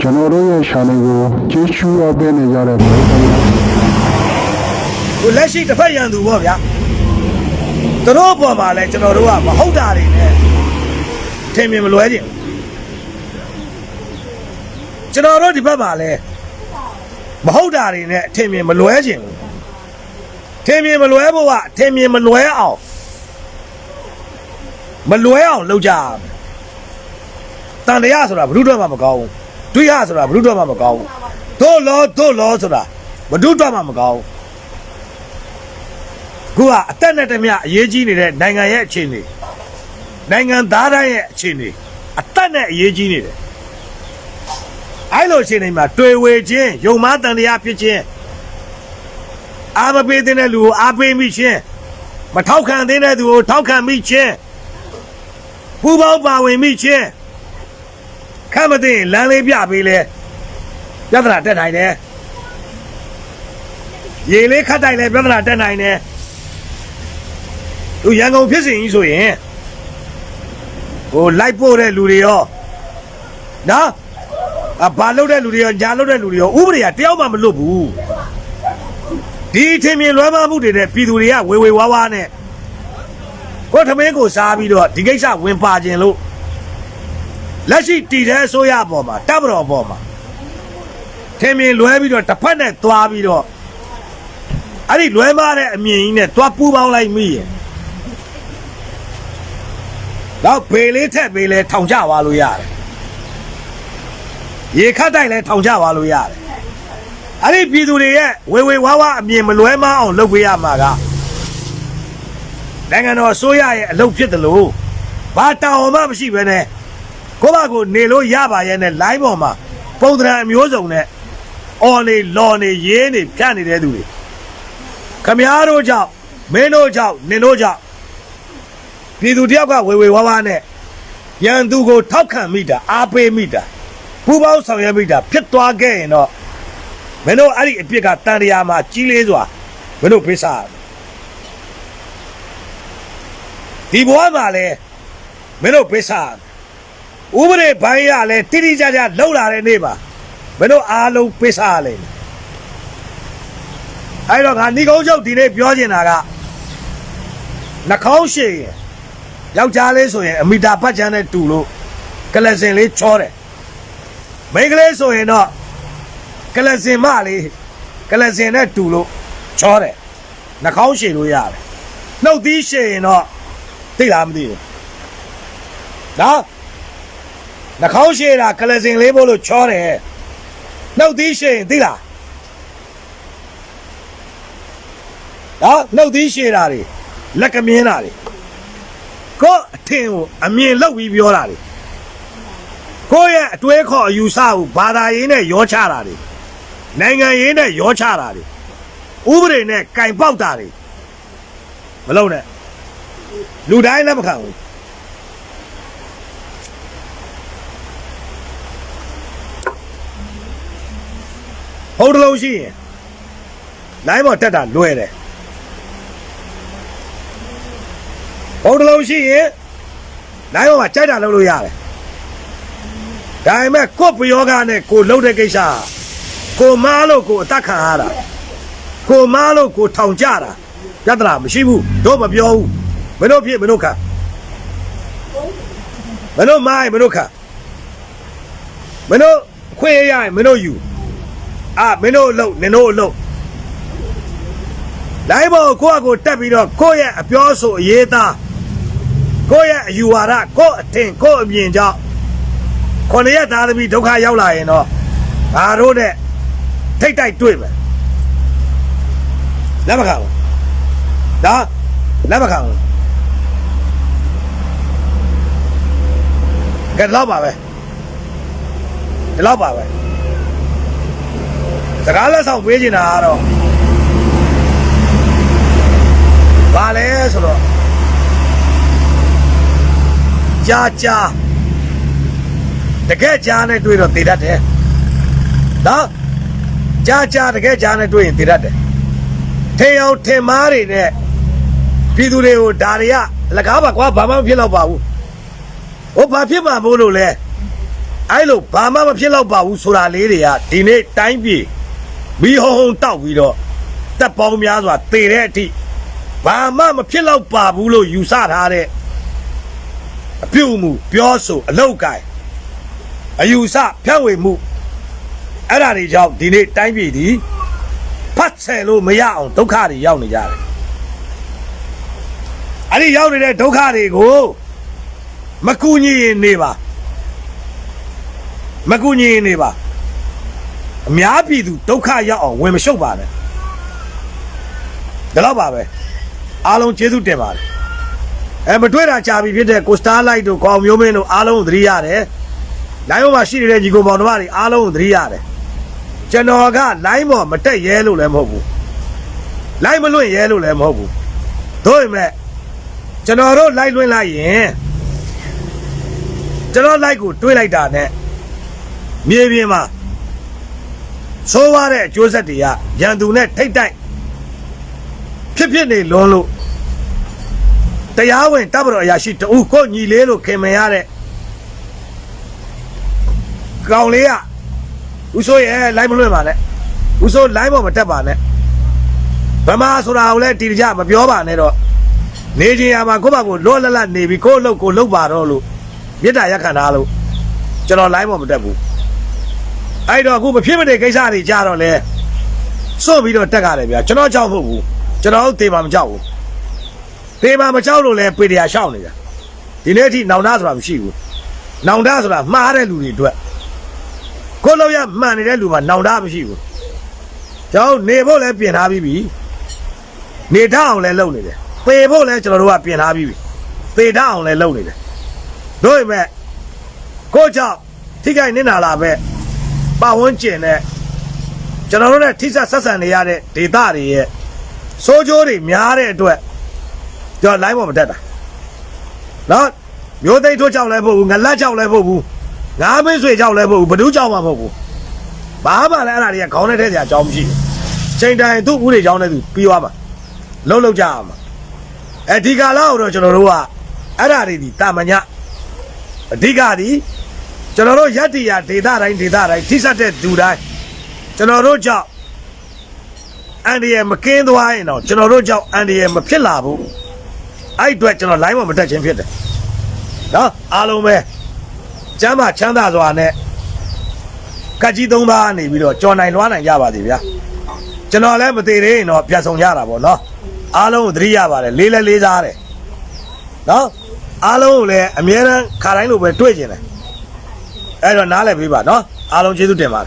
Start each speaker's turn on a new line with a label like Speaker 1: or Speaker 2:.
Speaker 1: ကျွန်တော်တို့ရဲ့ channel ကိုကြည့်ရှုအပ်ပေးနေကြတဲ့ပရိသတ်များ
Speaker 2: ကိုလက်ရှိတစ်ဖက်ရန်သူပေါ့ဗျာသူတို့ဘောမှာလဲကျွန်တော်တို့ကမဟုတ်တာတွေနဲ့ထင်မြင်မလွဲခြင်းကျွန်တော်တို့ဒီဘက်မှာလဲမဟုတ်တာတွေနဲ့ထင်မြင်မလွဲခြင်းဘူးထင်မြင်မလွဲဖို့ကထင်မြင်မလွဲအောင်မလွဲအောင်လုပ်ကြရမယ်တန်တရားဆိုတာဘုရုတော့မှမကောင်းဘူး တွေးရဆိုတာဘုရုတော့မှမကောင်းဘူးတို့လောတို့လောဆိုတာဘုရုတော့မှမကောင်းဘူးခုကအသက်နဲ့တမျှအရေးကြီးနေတဲ့နိုင်ငံရဲ့အခြေအနေနိုင်ငံသားတိုင်းရဲ့အခြေအနေအသက်နဲ့အရေးကြီးနေတယ်အဲ့လိုအခြေအနေမှာတွေ့ဝေခြင်းယုံမတန်တရားဖြစ်ခြင်းအာမပေးတဲ့လူကိုအားပေးမိခြင်းမထောက်ခံတဲ့သူကိုထောက်ခံမိခြင်းပူပေါင်းပါဝင်မိခြင်း ခမ်းမသိရင်လမ်းလေးပြပေးလဲပြဿနာတက်နိုင်တယ်ရေလေးခတ်တိုင်းလဲပြဿနာတက်နိုင်တယ်သူရန်ကုန်ဖြစ်စဉ်ကြီးဆိုရင်ဟိုလိုက်ပို့တဲ့လူတွေရောနော်အဘာလုပ်တဲ့လူတွေရောညာလုပ်တဲ့လူတွေရောဥပဒေကတယောက်မှမလွတ်ဘူးဒီအထင်မြင်လွဲမှားမှုတွေနဲ့ပြည်သူတွေကဝေဝေဝါးဝါးနဲ့ကိုယ်ထမင်းကိုစားပြီးတော့ဒီကိစ္စဝင်ပါခြင်းလို့ လက်ရှိတည်တဲ့အစိုးရအပေါ်မှာတပ်မတော်အပေါ်မှာထင်မြင်လွဲပြီးတော့တစ်ဖက်နဲ့သွားပြီးတော့အဲ့ဒီလွဲမှားတဲ့အမြင်ကြီးနဲ့သွားပူးပေါင်းလိုက်မိရင်တော့ဘေလေးထက်ဘေလဲထောင်ချသွားလို့ရတယ်ရေခတ်တိုက်လဲထောင်ချသွားလို့ရတယ်အဲ့ဒီပြည်သူတွေရဲ့ဝေဝေဝါးဝါအမြင်မလွဲမအောင်လုပ်ပေးရမှာကနိုင်ငံတော်အစိုးရရဲ့အလုပ်ဖြစ်တယ်လို့ဘာတောင်းမှမရှိဘဲနဲ့ ကိုယ့်ဘာကိုနေလို့ရပါရဲ့နဲ့ line ပေါ်မှာပုံသဏ္ဍာန်အမျိုးစုံနဲ့အော်နေလော်နေရေးနေဖြတ်နေတဲ့သူတွေခမည်းတော်ကြောင့်မင်းတို့ကြောင့်နင်တို့ကြောင့်ပြည်သူတယောက်ကဝေဝေဝါးဝါးနဲ့ရန်သူကိုထောက်ခံမိတာအားပေးမိတာပူပေါင်းဆောင်ရွက်မိတာဖြစ်သွားခဲ့ရင်တော့မင်းတို့အဲ့ဒီအပြစ်ကတန်တရားမှာကြီးလေးစွာမင်းတို့ဖိစားရတယ်ဒီဘဝမှာလဲမင်းတို့ဖိစားရတယ် ဥပဒေဘိုင်းရလဲတိတိကျကျလှုပ်လာတဲ့နေ့မှာမင်းတို့အားလုံးဖိစားရလိမ့်မယ်အဲ့တော့ငါဏီကုန်းချုပ်ဒီနေ့ပြောချင်တာကနှာခေါင်းရှည်ရင်ယောက်ျားလေးဆိုရင်အမီတာပတ်ချမ်းနဲ့တူလို့ကလစင်လေးချောတယ်မိန်းကလေးဆိုရင်တော့ကလစင်မလေးကလစင်နဲ့တူလို့ချောတယ်နှာခေါင်းရှည်လို့ရတယ်နှုတ်သီးရှည်ရင်တော့သိလားမသိဘူးနော် နှာခေါင်းရှည်တာကလစင်လေးပို့လို့ချောတယ်နှုတ်သီးရှည်ရင်သိလားနော်နှုတ်သီးရှည်တာတွေလက်ကမြင်းတာတွေကိုယ့်အထင်ကိုအမြင်လောက်ပြီးပြောတာလေကိုယ့်ရဲ့အတွေးခေါ်အယူဆကိုဘာသာရေးနဲ့ရောချတာလေနိုင်ငံရေးနဲ့ရောချတာလေဥပဒေနဲ့ကင်ပေါက်တာလေမလုံးနဲ့လူတိုင်းလက်မခံဘူး ဟုတ်တယ်လို့ရှိရင်လိုင်းပေါ်တက်တာလွယ်တယ်ဘုံတစ်လုံးရှိရင်နိုင်ပေါ်မှာကြိုက်တာလုပ်လို့ရတယ်ဒါပေမဲ့ကို့ပယောဂနဲ့ကိုလှုပ်တဲ့ကိစ္စကိုမားလို့ကိုအသက်ခံရတာကိုမားလို့ကိုထောင်ကြတာပြဿနာမရှိဘူးတို့မပြောဘူးမင်းတို့ဖြစ်မင်းတို့ခံမင်းတို့မိုင်းမင်းတို့ခံမင်းတို့ခွင့်ရရရင်မင်းတို့ယူ အာမင်းတို့အလုပ်နင်တို့အလုပ်လိုင်းပေါ်ကိုယ့်အကိုတက်ပြီးတော့ကိုယ့်ရဲ့အပြောဆိုအရေးသားကိုယ့်ရဲ့အယူဝါဒကိုယ့်အထင်ကိုယ့်အမြင်ကြောင့်ခொနရက်သားသမီးဒုက္ခရောက်လာရင်တော့ငါတို့နဲ့ထိတ်တိုက်တွေ့မယ်လက်မခံဘူးဒါလက်မခံဘူးကဲတော့ပါပဲဒီလောက်ပါပဲ စကားလက်ဆောင်ပေးနေတာကတော့ဘာလဲဆိုတော့ကြာကြာတကယ်ကြာနဲ့တွေ့တော့တည်တတ်တယ်နော်ကြာကြာတကယ်ကြာနဲ့တွေ့ရင်တည်တတ်တယ်ထင်အောင်ထင်မားတွေနဲ့ပြည်သူတွေကိုဒါတွေကလကားပါကွာဘာမှမဖြစ်တော့ပါဘူးဟိုဘာဖြစ်မှာမို့လို့လဲအဲ့လိုဘာမှမဖြစ်တော့ပါဘူးဆိုတာလေးတွေကဒီနေ့တိုင်းပြည် မီးဟုံဟုံတောက်ပြီးတော့တပ်ပေါင်းများစွာတေတဲ့အထိဘာမှမဖြစ်တော့ပါဘူးလို့ယူဆထားတဲ့အပြုတ်မှုပြောဆိုအလောက်ကိုင်အယူဆဖြန့်ဝေမှုအဲ့ဒါတွေကြောင့်ဒီနေ့တိုင်းပြည်ဒီဖတ်ဆယ်လို့မရအောင်ဒုက္ခတွေရောက်နေကြတယ်အဲ့ဒီရောက်နေတဲ့ဒုက္ခတွေကိုမကူညီရင်နေပါမကူညီနေပါ အများပြည်သူဒုက္ခရောက်အောင်ဝင်မရှုပ်ပါနဲ့ဒါတော့ပါပဲအားလုံးကျေးဇူးတင်ပါတယ်အဲမတွေ့တာကြာပြီဖြစ်တဲ့ကိုစတားလိုက်တို့ကောင်မျိုးမင်းတို့အားလုံးကိုသတိရတယ်လိုင်းပေါ်မှာရှိနေတဲ့ညီကိုပေါင်းတို့တွေအားလုံးကိုသတိရတယ်ကျွန်တော်ကလိုင်းပေါ်မတက်ရဲလို့လည်းမဟုတ်ဘူးလိုင်းမလွင့်ရဲလို့လည်းမဟုတ်ဘူးတို့ပေမဲ့ကျွန်တော်တို့လိုက်လွင့်လိုက်ရင်ကျွန်တော်လိုက်ကိုတွေးလိုက်တာနဲ့မြေပြင်မှာ ဆိုးရတဲ့အကျိုးဆက်တွေကရန်သူနဲ့ထိတ်တိုက်ဖြစ်ဖြစ်နေလွန်းလို့တရားဝင်တပ်မတော်အရာရှိတူကိုညီလေးလို့ခင်မရတဲ့ကောင်လေးကဦးစိုးရဲ့လိုင်းမလွှင့်ပါနဲ့ဦးစိုးလိုင်းပေါ်မတက်ပါနဲ့ဗမာဆိုတာကိုလည်းတီတကြမပြောပါနဲ့တော့နေချင်းရမှာကိုယ့်ဘာကိုလောလလနေပြီးကိုယ့်အလုပ်ကိုလုပ်ပါတော့လို့မေတ္တာရက်ခံထားလို့ကျွန်တော်လိုင်းပေါ်မတက်ဘူး အဲ့တော့အခုမဖြစ်မတဲ့ကိစ္စတွေကြတော့လဲစွန့်ပြီးတော့တက်ရတယ်ဗျာကျွန်တော်ကြောက်ဖို့ဘူးကျွန်တော်တို့တေမာမကြောက်ဘူးတေမာမကြောက်လို့လဲပေတရားရှောက်နေတာဒီနေ့အထိနောင်တဆိုတာမရှိဘူးနောင်တဆိုတာမှားတဲ့လူတွေအတွက်ကိုယ်လောက်ရမှန်နေတဲ့လူမှာနောင်တမရှိဘူးကျွန်တော်နေဖို့လဲပြင်ထားပြီးပြီနေထအောင်လဲလုပ်နေတယ်ပေဖို့လဲကျွန်တော်တို့ကပြင်ထားပြီးပြီပေထအောင်လဲလုပ်နေတယ်တို့ပေမဲ့ကိုယ့်ကြောင့်ထိခိုက်နေတာလားပဲ ပတ်ဝန်းကျင်နဲ့ကျွန်တော်တို့နဲ့ထိစပ်ဆက်ဆံနေရတဲ့ဒေသတွေရဲ့စိုးကျိုးတွေများတဲ့အတွက်ကျွန်တော် line ပေါ်မတက်တာနော်မျိုးသိမ်းထိုးကြောက်လဲဖို့ဘူးငလက်ကြောက်လဲဖို့ဘူးငါးမင်းဆွေကြောက်လဲဖို့ဘူးဘဒူးကြောက်မှမဟုတ်ဘူးဘာမှလည်းအဲ့ဒါတွေကခေါင်းနဲ့ထဲစရာအကြောင်းမရှိဘူးချိန်တိုင်းသူ့ဦးတွေကြောင်းနဲ့သူပြီးသွားမှာလှုပ်လှုပ်ကြအောင်အဲဒီကာလကိုတော့ကျွန်တော်တို့ကအဲ့ဒါတွေဒီတာမညအဓိကဒီ ကျွန်တော်တို့ရက်တီရဒေတာတိုင်းဒေတာတိုင်းထိစပ်တဲ့သူတိုင်းကျွန်တော်တို့ကြောင့်အန်ဒီရဲ့မကင်းသွားရင်တော့ကျွန်တော်တို့ကြောင့်အန်ဒီရဲ့မဖြစ်လာဘူးအဲ့အတွက်ကျွန်တော် line မှာမတက်ခြင်းဖြစ်တယ်နော်အားလုံးပဲကျမ်းမာချမ်းသာစွာနဲ့ကတ်ကြီးသုံးပါးနေပြီးတော့ကြော်နိုင်လွှားနိုင်ကြပါစေဗျာကျွန်တော်လည်းမသေးသေးရင်တော့ပြန်ဆောင်ကြတာပေါ့နော်အားလုံးကိုသတိရပါတယ်လေးလဲလေးစားတယ်နော်အားလုံးကိုလည်းအမြဲတမ်းခါတိုင်းလိုပဲတွေ့ကျင်တယ် အဲ့တော့နားလည်ပေးပါနော်အားလုံးကျေးဇူးတင်ပါတယ်